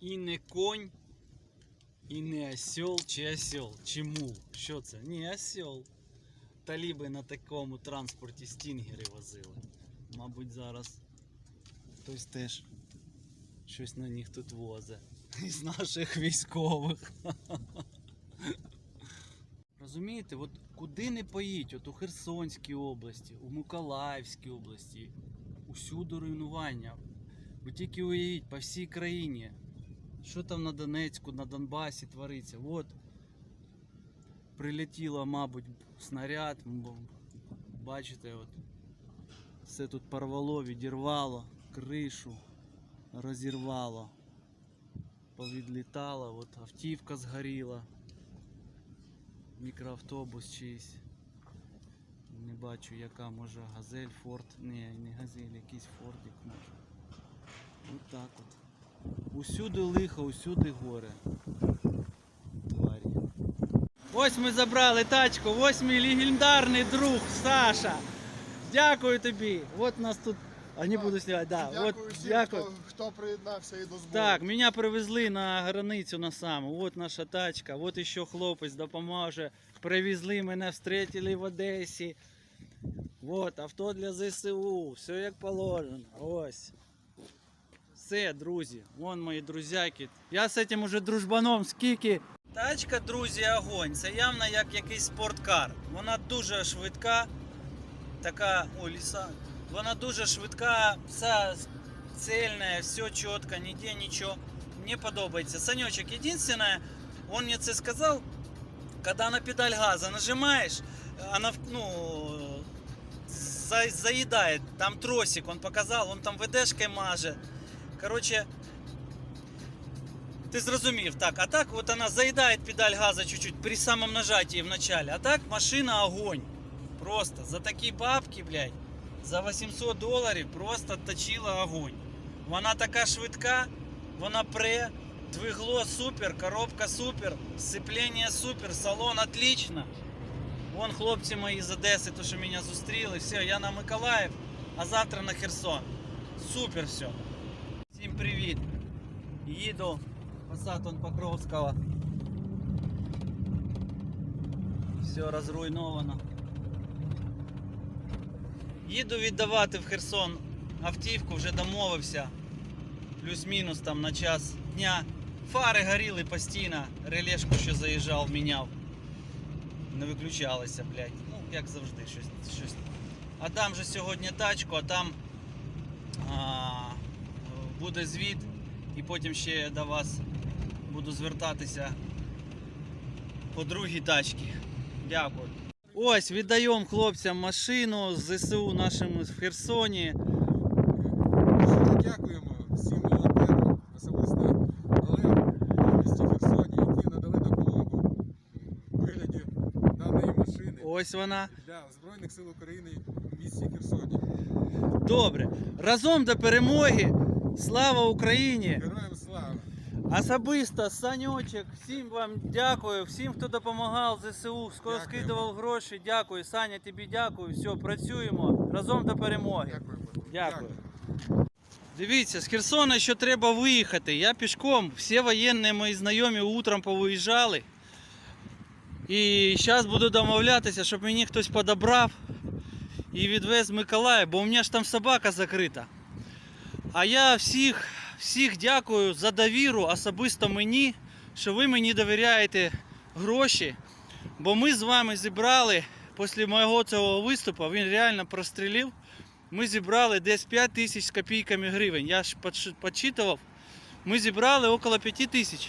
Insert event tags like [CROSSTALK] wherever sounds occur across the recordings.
І не конь, і не осьол чи осьол. Чи мул. Що це? Ні, осьол. Таліби на такому транспорті стінгери возили. Мабуть, зараз хтось теж щось на них тут возить. [LAUGHS] Із наших військових. [LAUGHS] Розумієте, от куди не поїдь, от у Херсонській області, у Миколаївській області, усюди руйнування. Ви тільки уявіть по всій країні, що там на Донецьку, на Донбасі твориться. От прилетіло, мабуть, снаряд. Бачите, от все тут порвало, відірвало, кришу розірвало, повідлітало, от автівка згоріла, мікроавтобус чийсь. Не бачу яка може газель, форт. Ні, не газель, якийсь фордик може. От так от. Усюди лихо, усюди горе. Тварі. Ось ми забрали тачку, ось мій легендарний друг Саша. Дякую тобі. От нас тут. А не буду знімати, да. Дякую от, всім, дякую. Хто, хто приєднався і до збору. Так, меня привезли на границю на саму. Вот наша тачка, вот еще хлопець допоможе. Привезли мене, встретили в Одесі. Вот, авто для ЗСУ, все як положено. Ось. Все, друзі, вон мої друзяки. Я з цим уже дружбаном скільки. Тачка, друзі, огонь. Це явно як якийсь спорткар. Вона дуже швидка. Така. О, ліса. Вона дуже швидка, вся цельная, все четко, нигде ничего. Мне подобается. Санечек, единственное, он мне это сказал, когда на педаль газа нажимаешь, она, ну, за- заедает. Там тросик он показал, он там ВДшкой маже. Короче, ты зрозумів, так. А так вот она заедает педаль газа чуть-чуть при самом нажатии в начале. А так машина огонь. Просто за такі бабки, блядь, за 800 доларів просто точила огонь. Вона така швидка, вона пре, двигло супер, коробка супер, сцеплення супер, салон отлично. Вон хлопці мої з Одеси, то що мене зустріли. Все, я на Миколаїв, а завтра на Херсон. Супер все. Привіт. Їду Passat он Покровського. Все розруйновано. Їду віддавати в Херсон автівку, вже домовився. Плюс-мінус там на час дня. Фари горіли постійно, релешку що заїжджав, міняв. Не виключалося, блядь. Ну, як завжди, щось. щось. А там же сьогодні тачку, а там а, буде звіт, і потім ще до вас буду звертатися по другій тачці. Дякую. Ось віддаємо хлопцям машину з ЗСУ нашим в Херсоні. Дякуємо всім волонтерам, особисто Олегу в місті Херсоні, які надали допомогу в вигляді даної машини Ось вона. для Збройних сил України в місті Херсоні. Добре. Разом до перемоги. Слава Україні! Героям слава! Особисто Санючек, всім вам дякую, всім, хто допомагав ЗСУ, Дякуємо. скидував гроші. Дякую. Саня, тобі дякую. Все, працюємо разом до перемоги. Дякуємо. Дякую. Дивіться, з Херсона ще треба виїхати. Я пішком, всі воєнні мої знайомі утром повиїжджали. І зараз буду домовлятися, щоб мені хтось подобрав і відвез в Миколаїв, бо у мене ж там собака закрита. А я всіх, всіх дякую за довіру, особисто мені, що ви мені довіряєте гроші. Бо ми з вами зібрали після мого цього виступу, він реально прострілив. Ми зібрали десь 5 тисяч з копійками гривень. Я ж підсчитував. Ми зібрали около 5 тисяч.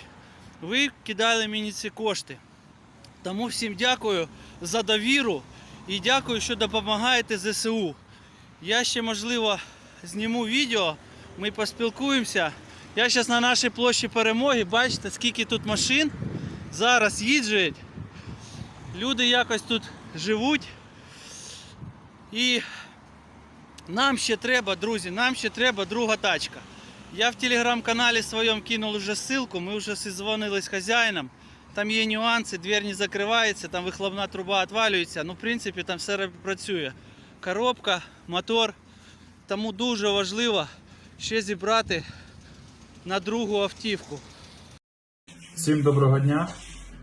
Ви кидали мені ці кошти. Тому всім дякую за довіру і дякую, що допомагаєте ЗСУ. Я ще, можливо, зніму відео, ми поспілкуємося. Я зараз на нашій площі перемоги, бачите, скільки тут машин зараз їздять. Люди якось тут живуть. І нам ще треба, друзі, нам ще треба друга тачка. Я в телеграм-каналі своєму кинув вже ссылку, ми вже зізвонили з хазяїном. Там є нюанси, двері не закривається, там вихлопна труба відвалюється. Ну, в принципі, там все працює. Коробка, мотор. Тому дуже важливо ще зібрати на другу автівку. Всім доброго дня.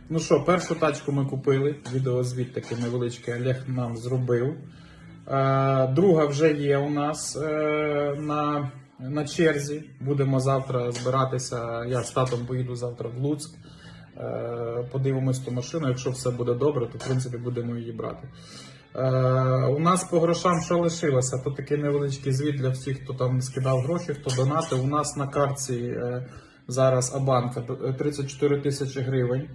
Ну що, першу тачку ми купили. Відеозвіт такий невеличкий Олег нам зробив. Е, друга вже є у нас е, на, на черзі. Будемо завтра збиратися. Я з татом поїду завтра в Луцьк. Е, подивимось ту машину. Якщо все буде добре, то в принципі будемо її брати. Е, у нас по грошам що лишилося? Тут такий невеличкий звіт для всіх, хто там скидав гроші, хто донатив. У нас на картці е, зараз Абанка 34 тисячі гривень.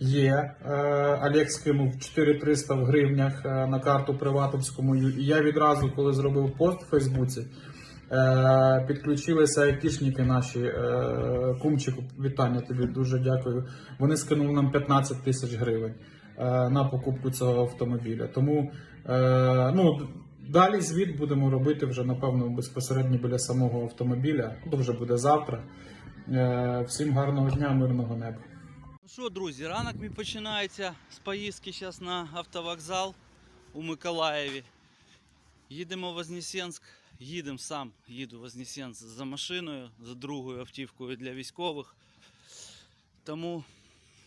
Є. Е, Олег скинув 4300 в гривнях е, на карту приватовському. І я відразу, коли зробив пост в Фейсбуці, е, підключилися айтішники наші. Е, Кумчику, вітання тобі, дуже дякую. Вони скинули нам 15 тисяч гривень е, на покупку цього автомобіля. Тому е, ну, далі звіт будемо робити вже, напевно, безпосередньо біля самого автомобіля. То вже буде завтра. Е, Всім гарного дня, мирного неба. Ну що, друзі, ранок мій починається з поїздки зараз на автовокзал у Миколаєві. Їдемо в Вознесенськ, їдемо сам, їду в Вознесенськ за машиною, за другою автівкою для військових. Тому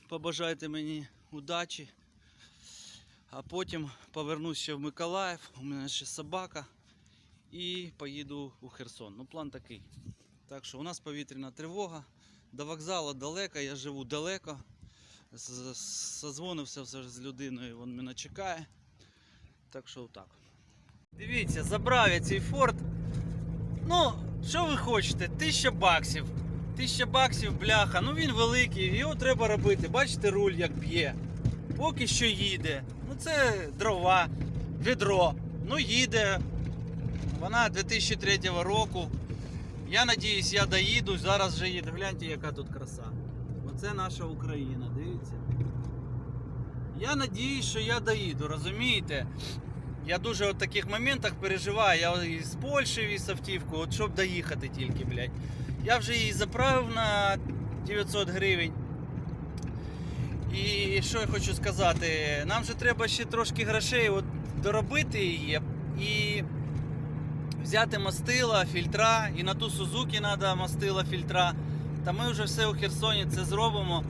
побажайте мені удачі. А потім повернусь ще в Миколаїв, у мене ще собака. І поїду у Херсон. Ну, план такий. Так що у нас повітряна тривога. До вокзалу далеко, я живу далеко. Созвонився все з людиною, він мене чекає. Так що так. Дивіться, забрав я цей форт. Ну, що ви хочете? Тисяча баксів. Тисяча баксів, бляха. Ну він великий, його треба робити. Бачите, руль як б'є. Поки що їде. Ну це дрова, відро. Ну їде. Вона 2003 року. Я надіюсь, я доїду. Зараз вже їду. Гляньте, яка тут краса. Оце наша Україна, дивіться. Я надіюсь, що я доїду, розумієте? Я дуже в таких моментах переживаю. Я із Польщі віз автівку, от щоб доїхати тільки, блядь. Я вже її заправив на 900 гривень. І що я хочу сказати? Нам же треба ще трошки грошей от, доробити її і взяти мастила, фільтра, і на ту Сузуки треба мастила, фільтра. Та ми вже все у Херсоні це зробимо,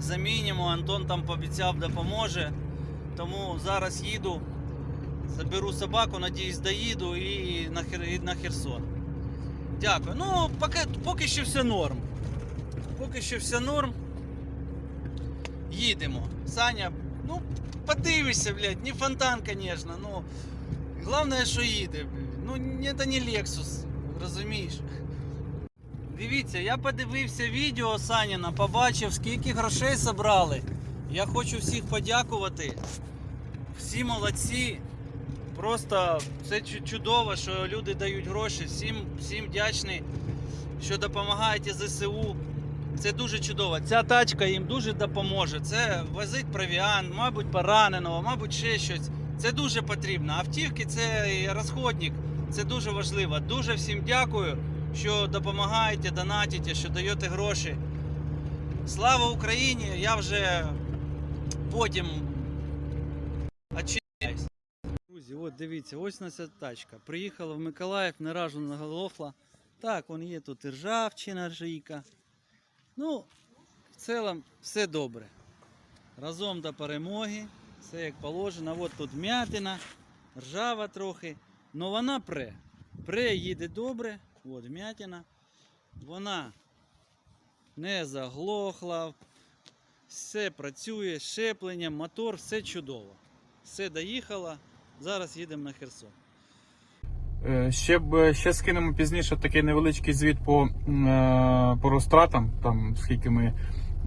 замінимо. Антон там пообіцяв, допоможе. Тому зараз їду, заберу собаку, надіюсь, доїду і на, Хер... і на Херсон. Дякую. Ну, поки, поки що все норм. Поки що все норм. Їдемо. Саня, ну, подивишся, блядь, не фонтан, звісно, ну. Главное, що їде. Ну, це не Lexus, розумієш? Дивіться, я подивився відео Саніна, побачив, скільки грошей зібрали. Я хочу всіх подякувати. Всі молодці. Просто це чудово, що люди дають гроші. Всім, всім вдячний, що допомагаєте ЗСУ. Це дуже чудово. Ця тачка їм дуже допоможе. Це возить провіан, мабуть, пораненого, мабуть, ще щось. Це дуже потрібно. Автівки це розходник, це дуже важливо. Дуже всім дякую, що допомагаєте, донатите, що даєте гроші. Слава Україні! Я вже потім очищаюсь. Друзі, от дивіться, ось наша тачка. Приїхала в Миколаїв, не разу наголохла. Так, вон є тут і ржавчина, жийка. Ну, в цілому все добре. Разом до перемоги. Все як положено. От тут м'ятина, ржава трохи. Но вона пре. Пре їде добре. От м'ятина. Вона не заглохла. Все працює, щеплення, мотор, все чудово. Все доїхало. Зараз їдемо на Херсон. Е, Ще б ще скинемо пізніше такий невеличкий звіт по, е, по розтратам, там скільки ми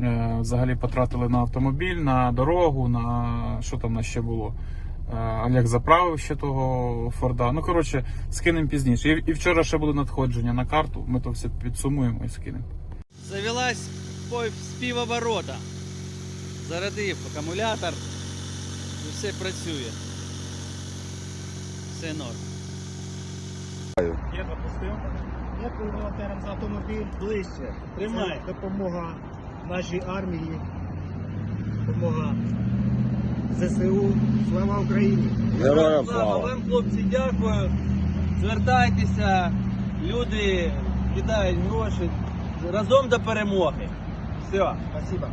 е, взагалі потратили на автомобіль, на дорогу, на що там нас ще було. Е, Олег заправив ще того Форда. Ну, коротше, скинемо пізніше. І, і вчора ще було надходження на карту. Ми то все підсумуємо і скинемо. Завелась з півоборота. Зарядив акумулятор і все працює. Все норм. Я запустив. Дякую волонтерам за автомобіль. Ближче. Тримай. Це допомога нашій армії. Допомога ЗСУ. Слава Україні! Героям Слава слава! вам, хлопці, дякую. Звертайтеся, люди кидають гроші. разом до перемоги. Все. Спасибо.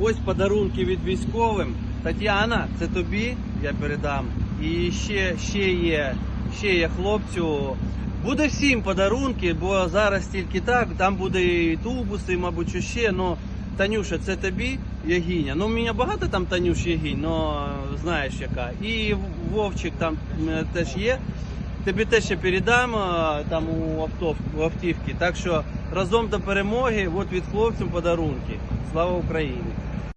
Ось подарунки від військовим. Тетяна, це тобі я передам. І ще, ще є, ще є хлопцю. Буде всім подарунки, бо зараз тільки так, там буде і тубуси, мабуть, що ще. Ну, Танюша, це тобі, Ягіня. Ну, у мене багато там Танюш Ягінь, але знаєш яка. І Вовчик там теж є. Тобі теж ще передам там у автов- у автівки. Так що разом до перемоги, от від хлопців подарунки. Слава Україні!